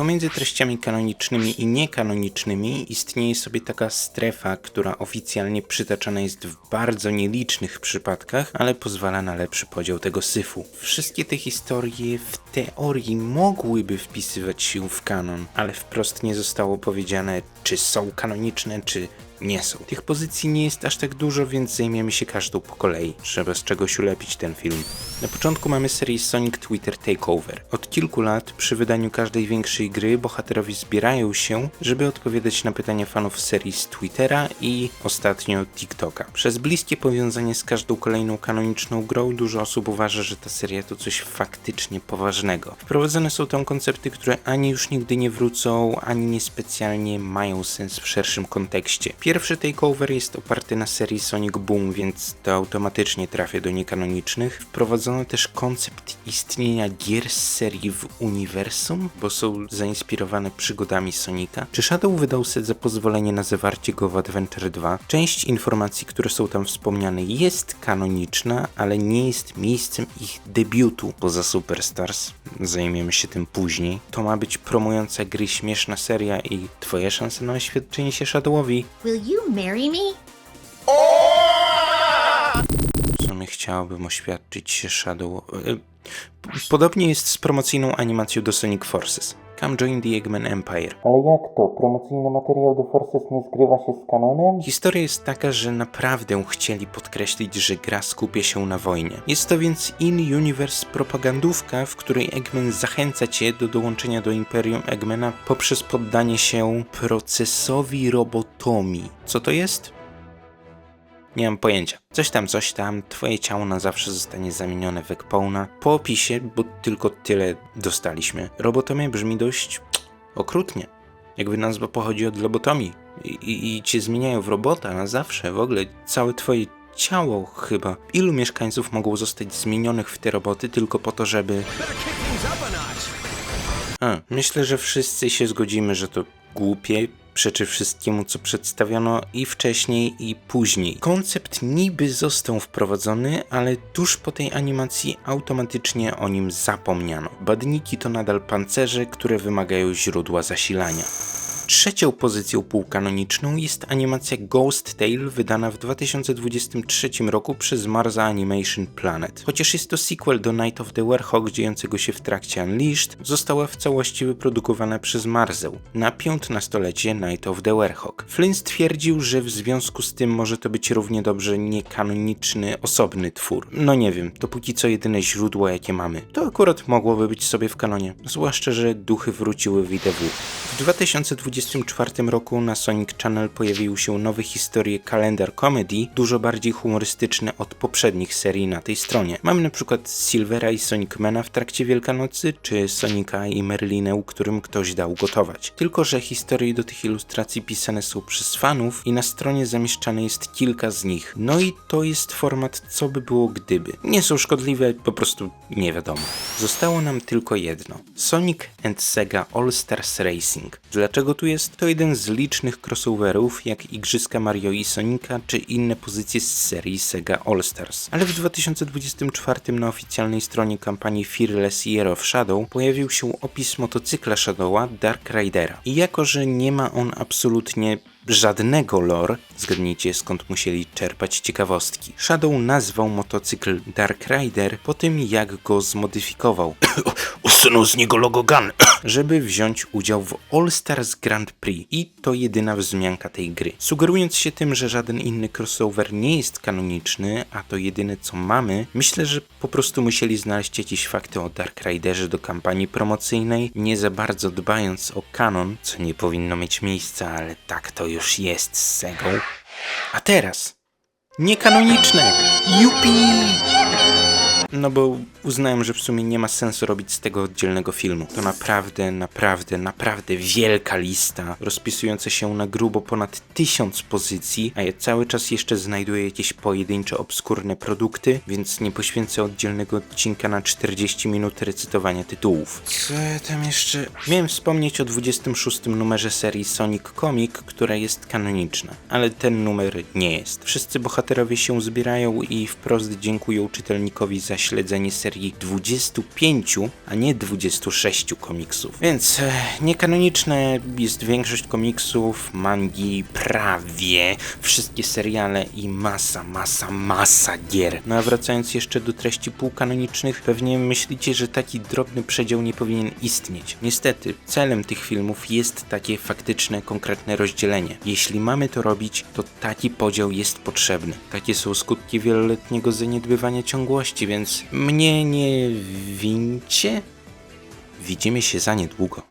Pomiędzy treściami kanonicznymi i niekanonicznymi istnieje sobie taka strefa, która oficjalnie przytaczana jest w bardzo nielicznych przypadkach, ale pozwala na lepszy podział tego syfu. Wszystkie te historie w teorii mogłyby wpisywać się w kanon, ale wprost nie zostało powiedziane, czy są kanoniczne, czy nie są. Tych pozycji nie jest aż tak dużo, więc zajmiemy się każdą po kolei. Trzeba z czegoś ulepić ten film. Na początku mamy serię Sonic Twitter Takeover. Od kilku lat przy wydaniu każdej większej gry bohaterowie zbierają się, żeby odpowiadać na pytania fanów serii z Twittera i ostatnio TikToka. Przez bliskie powiązanie z każdą kolejną kanoniczną grą dużo osób uważa, że ta seria to coś faktycznie poważnego. Wprowadzone są tam koncepty, które ani już nigdy nie wrócą, ani niespecjalnie mają sens w szerszym kontekście. Pierwszy takeover jest oparty na serii Sonic Boom, więc to automatycznie trafia do niekanonicznych. Wprowadzono też koncept istnienia gier z serii w uniwersum, bo są zainspirowane przygodami Sonika. Czy Shadow wydał za pozwolenie na zawarcie go w Adventure 2? Część informacji, które są tam wspomniane jest kanoniczna, ale nie jest miejscem ich debiutu poza Superstars. Zajmiemy się tym później. To ma być promująca gry śmieszna seria i twoje szanse na oświadczenie się Shadowowi Will you marry me? W sumie oświadczyć się Shadow. p- Podobnie jest z promocyjną animacją do Sonic Forces. Come join the Eggman Empire. Ale jak to? Promocyjny materiał do Forces nie zgrywa się z kanonem? Historia jest taka, że naprawdę chcieli podkreślić, że gra skupia się na wojnie. Jest to więc in-universe propagandówka, w której Eggman zachęca cię do dołączenia do Imperium Eggmana poprzez poddanie się procesowi robotomii. Co to jest? Nie mam pojęcia. Coś tam, coś tam, twoje ciało na zawsze zostanie zamienione w Ekpona. Po opisie, bo tylko tyle dostaliśmy. Robotomia brzmi dość okrutnie. Jakby nazwa pochodzi od lobotomii I, i, i cię zmieniają w robota na zawsze, w ogóle całe twoje ciało chyba. Ilu mieszkańców mogło zostać zmienionych w te roboty tylko po to, żeby... A, myślę, że wszyscy się zgodzimy, że to głupie, przeczy wszystkiemu, co przedstawiono i wcześniej, i później. Koncept niby został wprowadzony, ale tuż po tej animacji automatycznie o nim zapomniano. Badniki to nadal pancerze, które wymagają źródła zasilania. Trzecią pozycją półkanoniczną jest animacja Ghost Tale wydana w 2023 roku przez Marza Animation Planet. Chociaż jest to sequel do Night of the Werehog dziejącego się w trakcie Unleashed, została w całości wyprodukowana przez Marzę na 15-lecie Night of the Werehog. Flynn stwierdził, że w związku z tym może to być równie dobrze niekanoniczny, osobny twór. No nie wiem, to póki co jedyne źródło jakie mamy. To akurat mogłoby być sobie w kanonie, zwłaszcza, że duchy wróciły w IDW. W 2024 roku na Sonic Channel pojawił się nowy historie kalendar comedy, dużo bardziej humorystyczny od poprzednich serii na tej stronie. Mamy na przykład Silvera i Sonicmana w trakcie Wielkanocy, czy Sonika i Merlinę, którym ktoś dał gotować. Tylko, że historie do tych ilustracji pisane są przez fanów i na stronie zamieszczane jest kilka z nich. No i to jest format co by było gdyby. Nie są szkodliwe, po prostu nie wiadomo. Zostało nam tylko jedno. Sonic and Sega All Stars Racing. Dlaczego tu jest? To jeden z licznych crossoverów, jak Igrzyska Mario i Sonika, czy inne pozycje z serii Sega All Stars. Ale w 2024 na oficjalnej stronie kampanii Fearless Year of Shadow pojawił się opis motocykla Shadowa Dark Ridera. I jako, że nie ma on absolutnie żadnego lore, zgadnijcie skąd musieli czerpać ciekawostki. Shadow nazwał motocykl Dark Rider po tym jak go zmodyfikował. Usunął z niego logo Gun, żeby wziąć udział w All Stars Grand Prix i to jedyna wzmianka tej gry. Sugerując się tym, że żaden inny crossover nie jest kanoniczny, a to jedyne co mamy, myślę, że po prostu musieli znaleźć jakieś fakty o Dark Riderze do kampanii promocyjnej, nie za bardzo dbając o kanon, co nie powinno mieć miejsca, ale tak to już jest z Segą. A teraz niekanoniczne! Jupi! No bo uznałem, że w sumie nie ma sensu robić z tego oddzielnego filmu. To naprawdę, naprawdę, naprawdę wielka lista, rozpisująca się na grubo ponad tysiąc pozycji, a ja cały czas jeszcze znajduję jakieś pojedyncze, obskurne produkty, więc nie poświęcę oddzielnego odcinka na 40 minut recytowania tytułów. Co ja tam jeszcze... Miałem wspomnieć o 26 numerze serii Sonic Comic, która jest kanoniczna, ale ten numer nie jest. Wszyscy bohaterowie się zbierają i wprost dziękują czytelnikowi za śledzenie serii 25, a nie 26 komiksów. Więc e, niekanoniczne jest większość komiksów, mangi, prawie wszystkie seriale i masa, masa, masa gier. No a wracając jeszcze do treści półkanonicznych, pewnie myślicie, że taki drobny przedział nie powinien istnieć. Niestety, celem tych filmów jest takie faktyczne, konkretne rozdzielenie. Jeśli mamy to robić, to taki podział jest potrzebny. Takie są skutki wieloletniego zaniedbywania ciągłości, więc mnie nie wincie. Widzimy się za niedługo.